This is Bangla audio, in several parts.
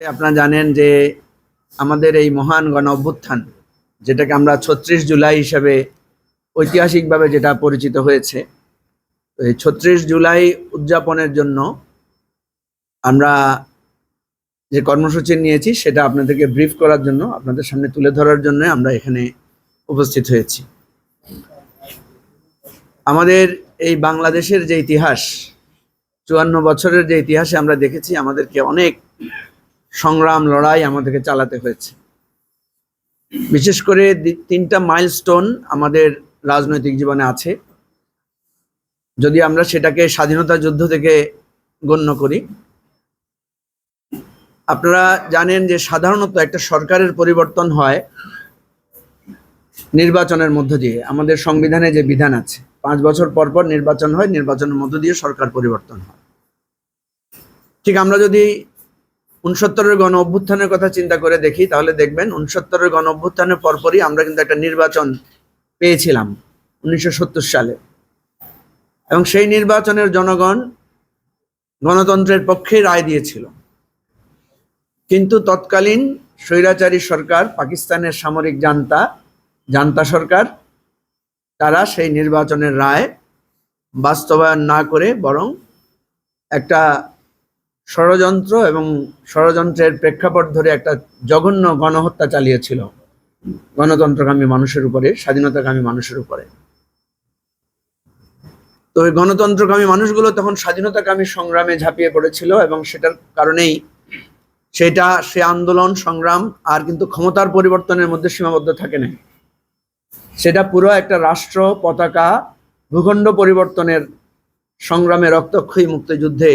আপনারা জানেন যে আমাদের এই মহান গণ অভ্যুত্থান যেটাকে আমরা ছত্রিশ জুলাই হিসাবে ঐতিহাসিকভাবে যেটা পরিচিত হয়েছে এই ছত্রিশ জুলাই উদযাপনের জন্য আমরা যে কর্মসূচি নিয়েছি সেটা আপনাদেরকে ব্রিফ করার জন্য, আপনাদের সামনে তুলে ধরার জন্য আমরা এখানে উপস্থিত হয়েছি। আমাদের এই বাংলাদেশের যে ইতিহাস, চুয়ান্ন বছরের যে ইতিহাসে আমরা দেখেছি, আমাদেরকে অনেক সংগ্রাম, লড়াই আমাদেরকে চালাতে হয়েছে। বিশেষ করে তিনটা মাইলস্টোন আমাদের রাজনৈতিক জীবনে আছে। যদি আমরা সেটাকে স্বাধীনতা যুদ্ধ থেকে গণ্য করি, আপনারা জানেন যে সাধারণত একটা সরকারের পরিবর্তন হয় নির্বাচনের মধ্য দিয়ে। আমাদের সংবিধানে যে বিধান আছে, পাঁচ বছর পর পর নির্বাচন হয়, নির্বাচনের মধ্য দিয়ে সরকার পরিবর্তন হয়। ঠিক আমরা যদি উনসত্তরের গণ অভ্যুত্থানের কথা চিন্তা করে দেখি, তাহলে দেখবেন উনসত্তরের গণ অভ্যুত্থানের পরপরই আমরা কিন্তু একটা নির্বাচন পেয়েছিলাম উনিশশো সত্তর সালে। এবং সেই নির্বাচনের জনগণ গণতন্ত্রের পক্ষে রায় দিয়েছিল। কিন্তু তৎকালীন স্বৈরাচারী সরকার, পাকিস্তানের সামরিক জান্তা জান্তা সরকার, তারা সেই নির্বাচনের রায় বাস্তবায়ন না করে বরং একটা ষড়যন্ত্র এবং ষড়যন্ত্রের প্রেক্ষাপট ধরে একটা জঘন্য গণহত্যা চালিয়েছিল। গণতন্ত্রকামী মানুষের উপরে স্বাধীনতাকামী মানুষের উপরে। তো ওই গণতন্ত্রকামী মানুষগুলো তখন স্বাধীনতাকামী সংগ্রামে ঝাঁপিয়ে পড়েছিল এবং সেটার কারণেই সেটা, সে আন্দোলন, সংগ্রাম আর কিন্তু ক্ষমতার পরিবর্তনের মধ্যে সীমাবদ্ধ থাকে না সেটা পুরো একটা রাষ্ট্র, পতাকা, ভূখণ্ড পরিবর্তনের সংগ্রামে রক্তক্ষয়ী মুক্তিযুদ্ধে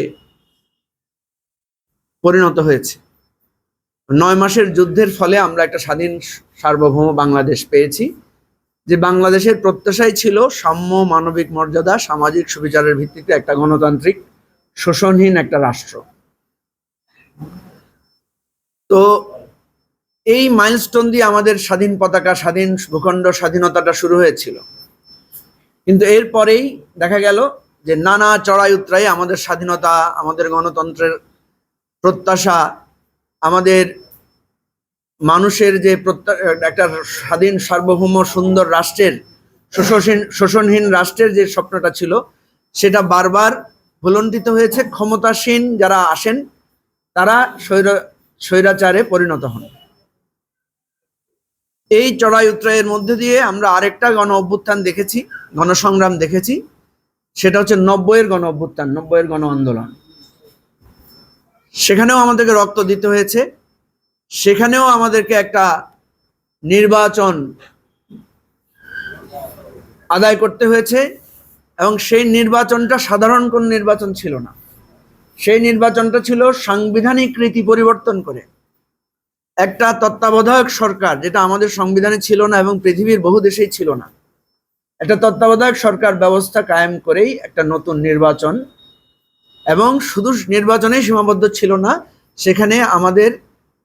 পরিণত হয়েছে। নয় মাসের যুদ্ধের ফলে আমরা একটা স্বাধীন সার্বভৌম বাংলাদেশ পেয়েছি, যে বাংলাদেশের প্রত্যাশাই ছিল সাম্য মানবিক মর্যাদা, সামাজিক সুবিচারের ভিত্তিতে একটা গণতান্ত্রিক শোষণহীন একটা রাষ্ট্র। তো এই মাইলস্টোন দিয়ে আমাদের স্বাধীন পতাকা, স্বাধীন ভূখণ্ড, স্বাধীনতাটা শুরু হয়েছিল। কিন্তু এরপরেই দেখা গেল যে নানা চড়াই উতরাই আমাদের স্বাধীনতা, আমাদের গণতন্ত্রের প্রত্যাশা, আমাদের মানুষের যে প্রত্যা, একটা স্বাধীন, সার্বভৌম, সুন্দর রাষ্ট্রের, শোষণহীন শোষণহীন রাষ্ট্রের যে স্বপ্নটা ছিল, সেটা বারবার ভুলণ্ঠিত হয়েছে। ক্ষমতাসীন যারা আসেন, তারা স্বৈর, স্বৈরাচারে পরিণত হন। এই চড়াই উত্তরায়ের মধ্যে দিয়ে আমরা আরেকটা গণ অভ্যুত্থান দেখেছি, গণসংগ্রাম দেখেছি। সেটা হচ্ছে নব্বইয়ের গণ অভ্যুত্থান, নব্বইয়ের গণ আন্দোলন। সেখানেও আমাদেরকে রক্ত দিতে হয়েছে। সেখানেও আমাদেরকে একটা নির্বাচন আদায় করতে হয়েছে এবং সেই নির্বাচনটা সাধারণ কোন নির্বাচন ছিল না। সেই নির্বাচনটা ছিল সাংবিধানিক রীতি পরিবর্তন করে। একটা তত্ত্বাবধায়ক সরকার যেটা আমাদের সংবিধানে ছিল না এবং পৃথিবীর বহু দেশেই ছিল না, একটা তত্ত্বাবধায়ক সরকার ব্যবস্থা কায়েম করেই একটা নতুন নির্বাচন এবং শুধু নির্বাচনেই সীমাবদ্ধ ছিল না, সেখানে আমাদের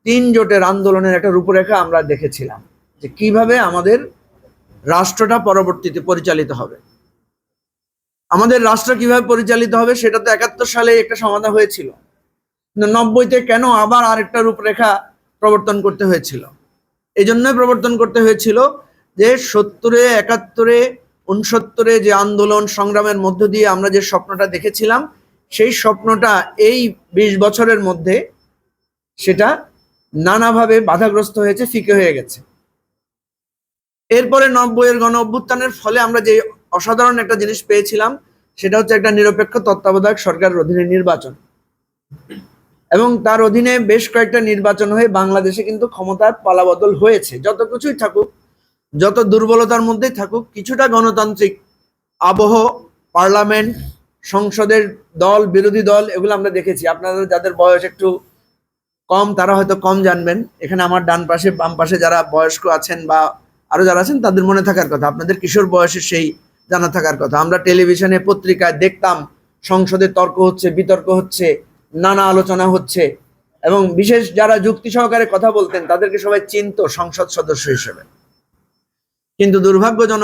তিন জোটের আন্দোলনের একটা রূপরেখা আমরা দেখেছিলাম যে কীভাবে আমাদের রাষ্ট্রটা পরবর্তীতে পরিচালিত হবে। আমাদের রাষ্ট্র কীভাবে পরিচালিত হবে সেটা তো একাত্তর সালে একটা সমাধান হয়েছিল। নব্বইতে কেন আবার আরেকটা রূপরেখা প্রবর্তন করতে হয়েছিল? এই জন্যই প্রবর্তন করতে হয়েছিল যে সত্তরে, একাত্তরে উনসত্তরে যে আন্দোলন সংগ্রামের মধ্য দিয়ে আমরা যে স্বপ্নটা দেখেছিলাম সেই স্বপ্নটা এই বিশ বছরের মধ্যে সেটা নানাভাবে বাধাগ্রস্ত হয়েছে, ফিকে হয়ে গেছে। এরপরে নব্বইয়ের গণ অভ্যুত্থানের ফলে আমরা যে অসাধারণ একটা জিনিস পেয়েছিলাম, সেটা হচ্ছে একটা নিরপেক্ষ তত্ত্বাবধায়ক সরকারের অধীনে নির্বাচন। এবং তার অধীনে বেশ কয়েকটা নির্বাচন হয়ে বাংলাদেশে কিন্তু ক্ষমতার পালাবদল হয়েছে। যত কিছুই থাকুক, যত দুর্বলতার মধ্যেই থাকুক, কিছুটা গণতান্ত্রিক আবহ, পার্লামেন্ট সংসদের দল, বিরোধী দল, এগুলো আমরা দেখেছি। আপনাদের যাদের বয়স একটু কম, তারা হয়তো কম জানবেন। এখানে আমার ডান পাশে, বাম পাশে যারা বয়স্ক আছেন বা আরও যারা আছেন, তাদের মনে থাকার কথা। আপনাদের কিশোর বয়সে সেই জানা থাকার কথা। আমরা টেলিভিশনে পত্রিকায় দেখতাম, সংসদে তর্ক হচ্ছে, বিতর্ক হচ্ছে, নানা আলোচনা হচ্ছে, এবং বিশেষ যারা যুক্তি সহকারে কথা বলতেন, তাদেরকে সবাই চিনতো সংসদ সদস্য হিসেবে। কিন্তু দুর্ভাগ্যজনক